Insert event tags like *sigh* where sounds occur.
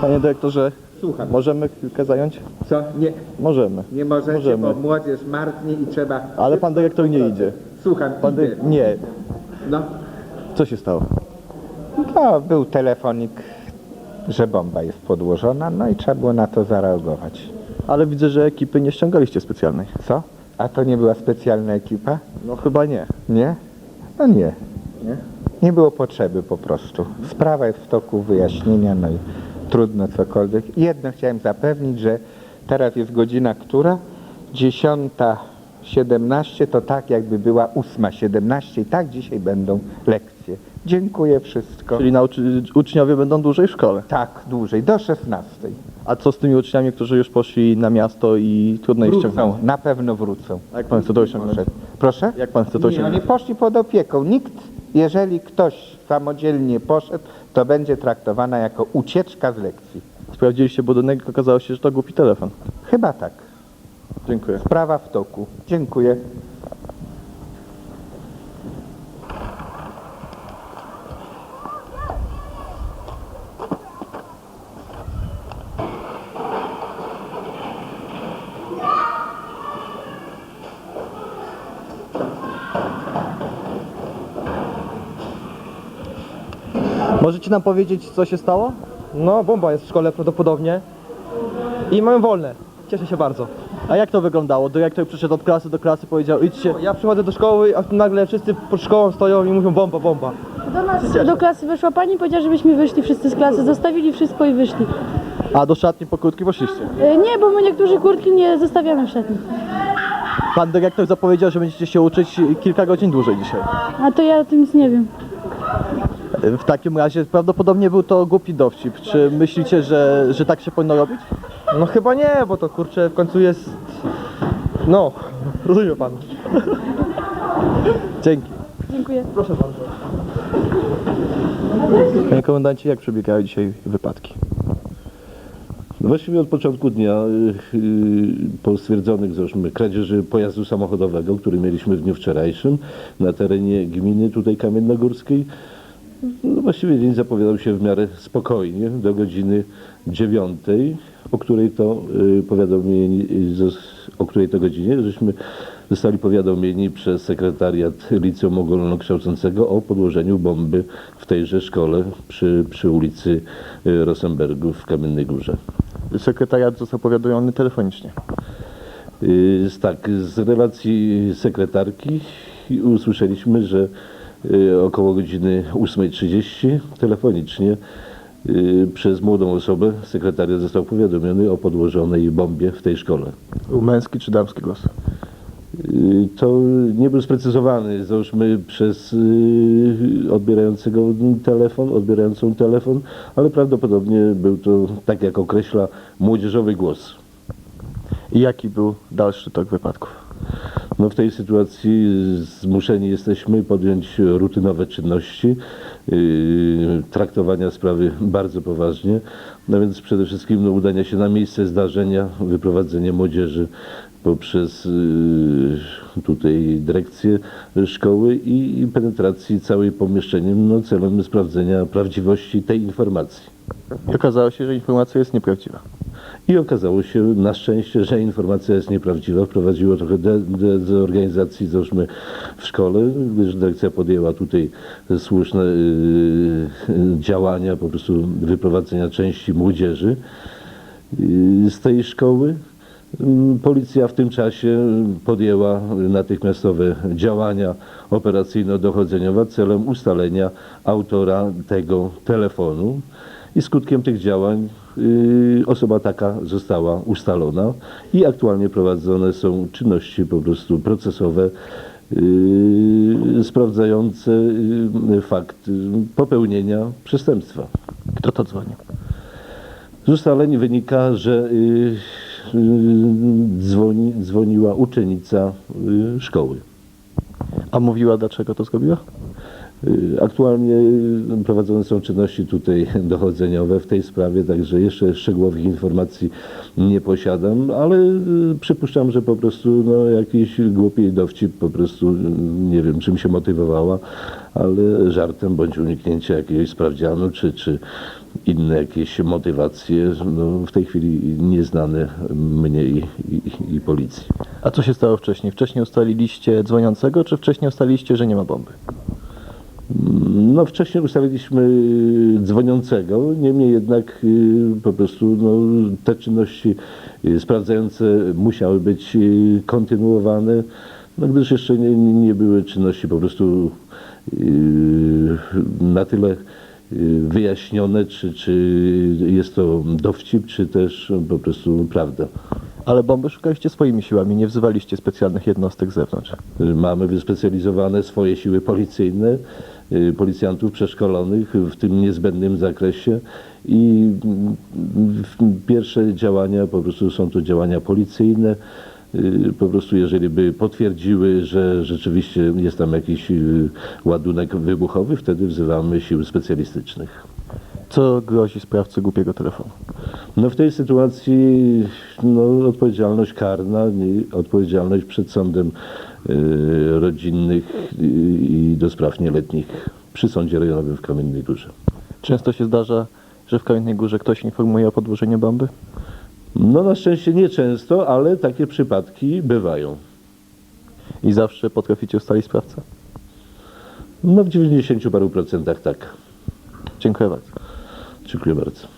Panie dyrektorze, Słucham. możemy chwilkę zająć? Co? Nie, Możemy. nie możecie, Możemy. bo młodzież martnie i trzeba... Ale pan dyrektor nie idzie. Słucham, Pan idę. Nie. No. Co się stało? No, był telefonik, że bomba jest podłożona, no i trzeba było na to zareagować. Ale widzę, że ekipy nie ściągaliście specjalnej. Co? A to nie była specjalna ekipa? No chyba nie. Nie? No nie. Nie? Nie było potrzeby po prostu. Sprawa jest w toku wyjaśnienia, no i trudno cokolwiek. Jedno chciałem zapewnić, że teraz jest godzina która? 10.17 to tak jakby była 8.17 i tak dzisiaj będą lekcje. Dziękuję wszystko. Czyli nauczy... uczniowie będą dłużej w szkole. Tak, dłużej, do 16. A co z tymi uczniami, którzy już poszli na miasto i trudno ich Wrócą, ściągnąć? na pewno wrócą. A jak pan chce to osiągnąć? Proszę? Jak pan chce to Nie, osiągnąć? oni poszli pod opieką. Nikt, jeżeli ktoś samodzielnie poszedł, to będzie traktowana jako ucieczka z lekcji. Sprawdziliście budynek, okazało się, że to głupi telefon. Chyba tak. Dziękuję. Sprawa w toku. Dziękuję. Możecie nam powiedzieć, co się stało? No, bomba jest w szkole prawdopodobnie. I mamy wolne. Cieszę się bardzo. A jak to wyglądało? Dyrektor przyszedł od klasy do klasy, powiedział idźcie. Ja przychodzę do szkoły, a nagle wszyscy pod szkołą stoją i mówią bomba, bomba. Do nas, do klasy weszła pani i powiedziała, żebyśmy wyszli wszyscy z klasy, zostawili wszystko i wyszli. A do szatni po krótki poszliście. E, Nie, bo my niektórzy kurtki nie zostawiamy w szatni. Pan dyrektor zapowiedział, że będziecie się uczyć kilka godzin dłużej dzisiaj. A to ja o tym nic nie wiem. W takim razie prawdopodobnie był to głupi dowcip. Czy myślicie, że, że tak się powinno robić? No chyba nie, bo to kurczę w końcu jest... No, rozumie pan. Dzięki. Dziękuję. Proszę bardzo. Panie komendancie, jak przebiegają dzisiaj wypadki? No właściwie od początku dnia y, y, po stwierdzonych załóżmy kradzieży pojazdu samochodowego, który mieliśmy w dniu wczorajszym na terenie gminy tutaj Kamiennogórskiej, no właściwie dzień zapowiadał się w miarę spokojnie do godziny dziewiątej, o której to y, powiadomieni, o której to godzinie żeśmy zostali powiadomieni przez sekretariat liceum ogólnokształcącego o podłożeniu bomby w tejże szkole przy, przy ulicy y, Rosenbergu w Kamiennej Górze. Sekretariat został powiadomiony telefonicznie. Y, Tak, z relacji sekretarki usłyszeliśmy, że około godziny 8.30 telefonicznie y, przez młodą osobę sekretariat został powiadomiony o podłożonej bombie w tej szkole. Był męski czy damski głos? Y, To nie był sprecyzowany, załóżmy, przez y, odbierającego telefon, odbierającą telefon, ale prawdopodobnie był to, tak jak określa, młodzieżowy głos. I jaki był dalszy tok wypadków? No w tej sytuacji zmuszeni jesteśmy podjąć rutynowe czynności, yy, traktowania sprawy bardzo poważnie, no więc przede wszystkim no, udania się na miejsce zdarzenia, wyprowadzenie młodzieży poprzez yy, tutaj dyrekcję szkoły i, penetracji całej pomieszczeniem no, celem sprawdzenia prawdziwości tej informacji. Okazało się, że informacja jest nieprawdziwa. I okazało się na szczęście, że informacja jest nieprawdziwa. Wprowadziło trochę de- de- dezorganizacji, załóżmy, w szkole, gdyż dyrekcja podjęła tutaj słuszne y, działania, po prostu wyprowadzenia części młodzieży y, z tej szkoły. Mm, Policja w tym czasie podjęła natychmiastowe działania operacyjno-dochodzeniowe celem ustalenia autora tego telefonu. I skutkiem tych działań y, osoba taka została ustalona i aktualnie prowadzone są czynności po prostu procesowe y, sprawdzające y, fakt y, popełnienia przestępstwa. Kto to dzwonił? Z ustaleń wynika, że y, y, dzwoni, dzwoniła uczennica y, szkoły. A mówiła, dlaczego to zrobiła? Y, Aktualnie y, prowadzone są czynności tutaj *laughs* dochodzeniowe w tej sprawie, także jeszcze szczegółowych informacji nie posiadam, ale y, przypuszczam, że po prostu no, jakiś głupi dowcip po prostu nie wiem czym się motywowała, ale żartem bądź uniknięcie jakiegoś sprawdzianu czy, czy inne jakieś motywacje, no, w tej chwili nieznane mnie i, i, i policji. A co się stało wcześniej? Wcześniej ustaliliście dzwoniącego, czy wcześniej ustaliliście, że nie ma bomby? No wcześniej ustaliliśmy dzwoniącego, niemniej jednak y, po prostu no, te czynności y, sprawdzające musiały być y, kontynuowane, no, gdyż jeszcze nie, nie były czynności po prostu y, na tyle y, wyjaśnione, czy, czy jest to dowcip, czy też po prostu prawda. Ale bomby szukaliście swoimi siłami, nie wzywaliście specjalnych jednostek z zewnątrz. Mamy wyspecjalizowane swoje siły policyjne, y, policjantów przeszkolonych w tym niezbędnym zakresie i pierwsze działania po prostu są to działania policyjne. Y, Po prostu jeżeli by potwierdziły, że rzeczywiście jest tam jakiś y, ładunek wybuchowy, wtedy wzywamy sił specjalistycznych. Co grozi sprawcy głupiego telefonu? No w tej sytuacji no, odpowiedzialność karna odpowiedzialność przed sądem y, rodzinnych y, i do spraw nieletnich przy sądzie rejonowym w Kamiennej Górze. Często się zdarza, że w Kamiennej Górze ktoś informuje o podłożeniu bomby? No na szczęście nie często, ale takie przypadki bywają. I zawsze potraficie ustalić sprawcę? No w 90 paru procentach tak. Dziękuję bardzo. Dziękuję bardzo.